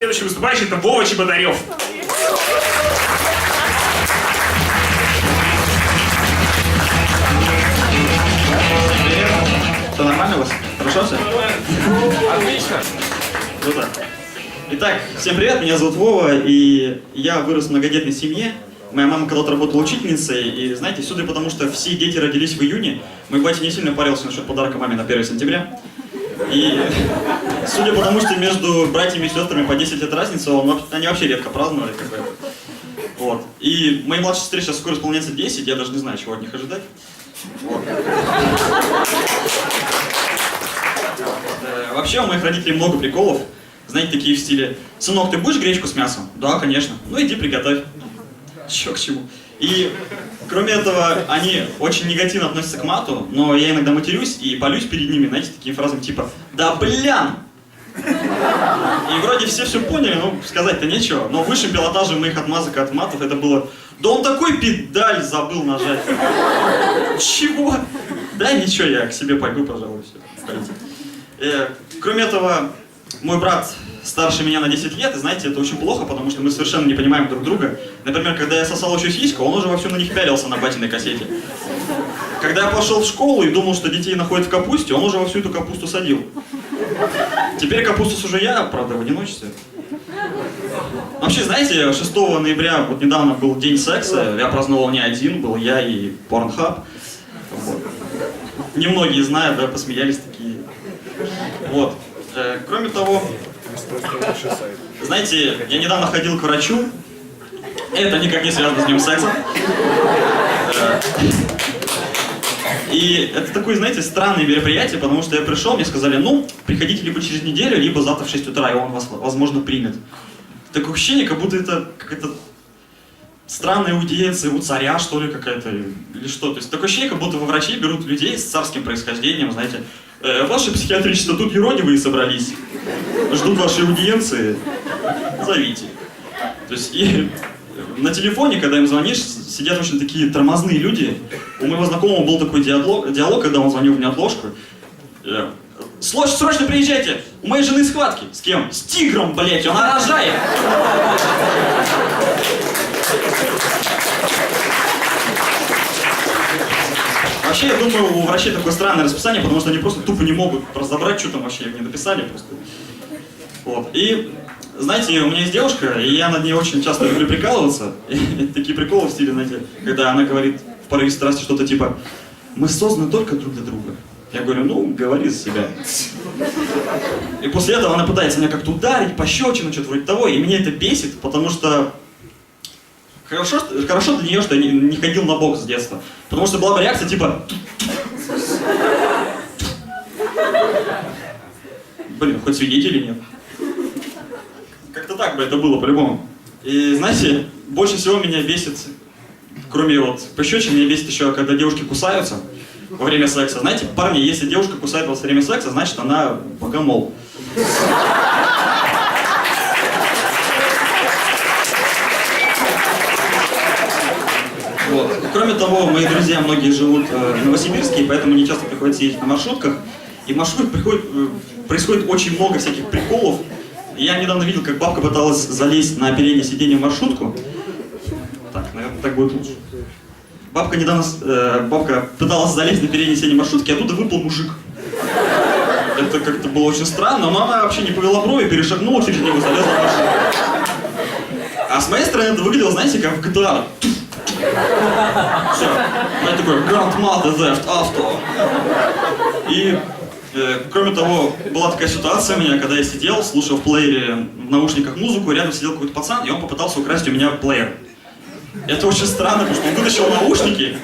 Следующий выступающий это Вова Чеботарев. Все нормально у вас? Хорошо все? Отлично. Круто. Итак, всем привет, меня зовут Вова, и я вырос в многодетной семье. Моя мама когда-то работала учительницей, и знаете, судя по тому, что все дети родились в июне, мой батя не сильно парился насчет подарка маме на 1 сентября. И судя по тому, что между братьями и сестрами по 10 лет разница, он, они вообще редко праздновали. Как бы. Вот. И моей младшей сестре сейчас скоро исполняется 10, я даже не знаю, чего от них ожидать. Вот. Э, Вообще у моих родителей много приколов. Знаете, такие в стиле «Сынок, ты будешь гречку с мясом?» «Да, конечно». «Ну иди приготовь». Чё к чему? И кроме этого, они очень негативно относятся к мату, но я иногда матерюсь и полюсь перед ними, знаете, такими фразами типа «Да блян!» И вроде все все поняли, ну, сказать-то нечего, но высшим пилотажем моих отмазок от матов это было «Да он такой педаль забыл нажать!» Чего? Да ничего, я к себе пойду, пожалуй, все. Э, кроме этого, мой брат старше меня на 10 лет, и знаете, это очень плохо, потому что мы совершенно не понимаем друг друга. Например, когда я сосал еще сиську, он уже вовсю на них пялился на батиной кассете. Когда я пошел в школу и думал, что детей находят в капусте, он уже во всю эту капусту садил. Теперь капусту сужу я, правда, в одиночестве. Вообще, знаете, 6 ноября, вот недавно был день секса, я праздновал не один, был я и Порнхаб. Вот. Немногие знают, да, посмеялись такие. Вот. Э, кроме того, знаете, я недавно ходил к врачу. Это никак не связано с днем секса. Э, И это такое, знаете, странное мероприятие, потому что я пришел, мне сказали, ну, приходите либо через неделю, либо завтра в 6 утра, и он вас, возможно, примет. Такое ощущение, как будто это какая-то странная аудиенция у царя, что ли, какая-то, или что. То есть такое ощущение, как будто во врачей берут людей с царским происхождением, знаете. «Э, ваше психиатричество, тут юродивые собрались, ждут вашей аудиенции, зовите. То есть и на телефоне, когда им звонишь, сидят очень такие тормозные люди. У моего знакомого был такой диалог, диалог когда он звонил в неотложку. Э, «Сло- Срочно приезжайте! У моей жены схватки. С кем? С тигром, блядь, она рожает! Вообще, я думаю, у врачей такое странное расписание, потому что они просто тупо не могут разобрать, что там вообще мне написали просто. Вот. И, знаете, у меня есть девушка, и я над ней очень часто люблю прикалываться. Такие приколы в стиле, знаете, когда она говорит в порыве страсти что-то типа «Мы созданы только друг для друга». Я говорю, ну, говори за себя. И после этого она пытается меня как-то ударить, пощечину, что-то вроде того, и меня это бесит, потому что Хорошо, хорошо для нее, что я не, не ходил на бокс с детства. Потому что была бы реакция типа... Блин, хоть свидетелей нет. Как-то так бы это было по-любому. И знаете, больше всего меня бесит, кроме вот пощечин, меня бесит еще, когда девушки кусаются во время секса. Знаете, парни, если девушка кусает во время секса, значит она богомол. Вот. Кроме того, мои друзья многие живут э, в Новосибирске, поэтому мне часто приходится ездить на маршрутках. И в маршрутках приходит, э, происходит очень много всяких приколов. Я недавно видел, как бабка пыталась залезть на переднее сиденье в маршрутку. Так, наверное, так будет лучше. Бабка недавно, э, бабка пыталась залезть на переднее сиденье маршрутки, а оттуда выпал мужик. Это как-то было очень странно, но она вообще не повела брови, перешагнула через него, залезла в маршрутку. А с моей стороны это выглядело, знаете, как в GTA. Я такой the Theft Auto. И, э, кроме того, была такая ситуация у меня, когда я сидел, слушал в плеере в наушниках музыку, рядом сидел какой-то пацан, и он попытался украсть у меня плеер. Это очень странно, потому что он вытащил наушники.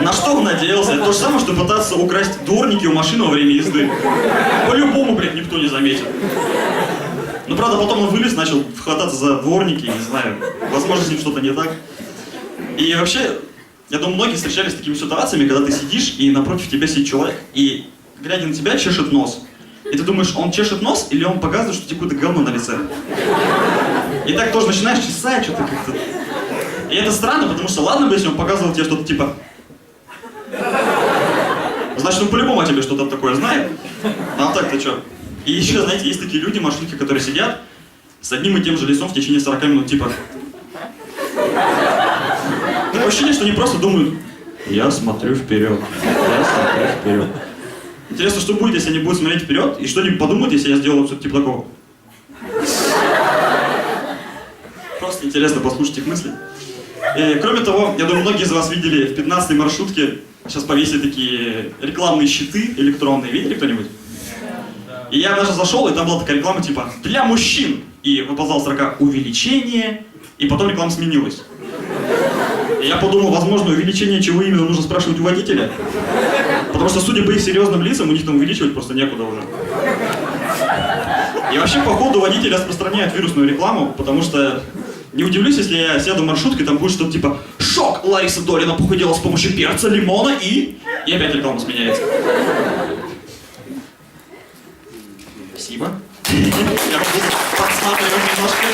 На что он надеялся? Это то же самое, что пытаться украсть дворники у машины во время езды. По-любому, блядь, никто не заметит. Ну, правда, потом он вылез, начал хвататься за дворники, не знаю, возможно, с ним что-то не так. И вообще, я думаю, многие встречались с такими ситуациями, когда ты сидишь, и напротив тебя сидит человек, и, глядя на тебя, чешет нос. И ты думаешь, он чешет нос, или он показывает, что у тебя какое-то говно на лице? И так тоже начинаешь чесать, что-то как-то... И это странно, потому что ладно бы, если он показывал тебе что-то типа... Значит, он по-любому о тебе что-то такое знает. А так-то что? И еще, знаете, есть такие люди, маршрутки, которые сидят с одним и тем же лицом в течение 40 минут, типа... Ощущение, что они просто думают, я смотрю вперед, я смотрю вперед. Интересно, что будет, если они будут смотреть вперед, и что они подумают, если я сделаю что-то типа такого. Просто интересно послушать их мысли. И, кроме того, я думаю, многие из вас видели в 15-й маршрутке, сейчас повесили такие рекламные щиты электронные, видели кто-нибудь? И я даже зашел, и там была такая реклама типа «Для мужчин!» И выползала строка «Увеличение», и потом реклама сменилась. Я подумал, возможно, увеличение чего именно нужно спрашивать у водителя. Потому что, судя по их серьезным лицам, у них там увеличивать просто некуда уже. И вообще, походу, водители распространяют вирусную рекламу, потому что не удивлюсь, если я сяду в маршрутку, и там будет что-то типа «Шок! Лариса Долина похудела с помощью перца, лимона и...» И опять реклама сменяется. Спасибо. Я буду немножко.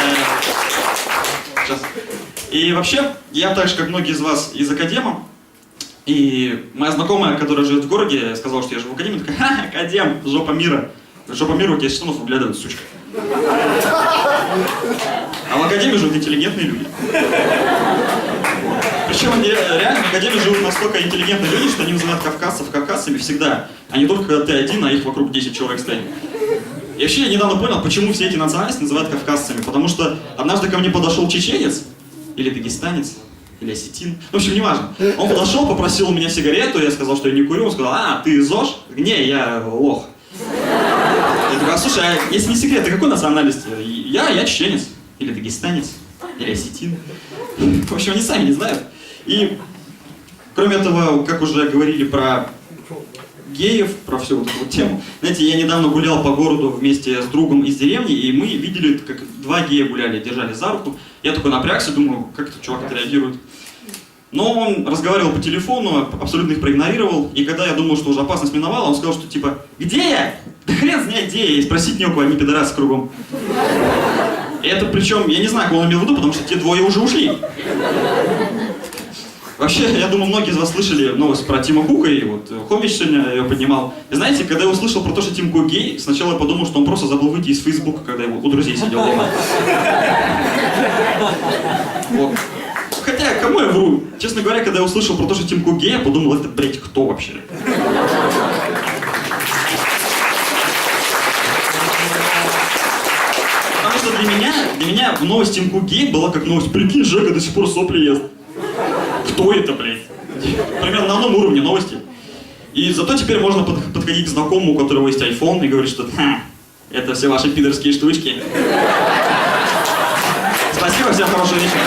Э, Сейчас. И вообще, я так же, как многие из вас, из академа. И моя знакомая, которая живет в городе, сказала, что я живу в академии, такая, ха, академ, жопа мира. Жопа мира у тебя штанов выглядывает, сучка. А в академии живут интеллигентные люди. Причем они ре- реально в академии живут настолько интеллигентные люди, что они называют кавказцев кавказцами всегда, а не только когда ты один, а их вокруг 10 человек стоит. И вообще я недавно понял, почему все эти национальности называют кавказцами. Потому что однажды ко мне подошел чеченец, или дагестанец, или осетин, в общем, неважно. Он подошел, попросил у меня сигарету, я сказал, что я не курю, он сказал, а, ты ЗОЖ? Не, я лох. Я такой, а слушай, а если не секрет, ты какой национальности? Я, я чеченец, или дагестанец, или осетин. В общем, они сами не знают. И, кроме этого, как уже говорили про геев, про всю вот эту вот тему. Знаете, я недавно гулял по городу вместе с другом из деревни, и мы видели, как два гея гуляли, держали за руку. Я такой напрягся, думаю, как этот чувак отреагирует. Но он разговаривал по телефону, абсолютно их проигнорировал, и когда я думал, что уже опасность миновала, он сказал, что типа, где я? Да хрен знает, где я, и спросить не у кого, они пидорасы кругом. Это причем, я не знаю, кого он имел в виду, потому что те двое уже ушли. Вообще, я думаю, многие из вас слышали новость про Тима Кука, и вот э, Хомич сегодня ее поднимал. И знаете, когда я услышал про то, что Тим Кук гей, сначала я подумал, что он просто забыл выйти из Фейсбука, когда его у друзей сидел дома. Вот. Хотя, кому я вру? Честно говоря, когда я услышал про то, что Тим Кук гей, я подумал, это, блядь, кто вообще? Потому что для меня, для меня новость Тим Кук гей была как новость, прикинь, Жека до сих пор сопли ест. Кто это, блядь? Примерно на одном уровне новости. И зато теперь можно под- подходить к знакомому, у которого есть iPhone, и говорить, что «Ха, это все ваши пидорские штучки. Спасибо, всем хорошего вечера.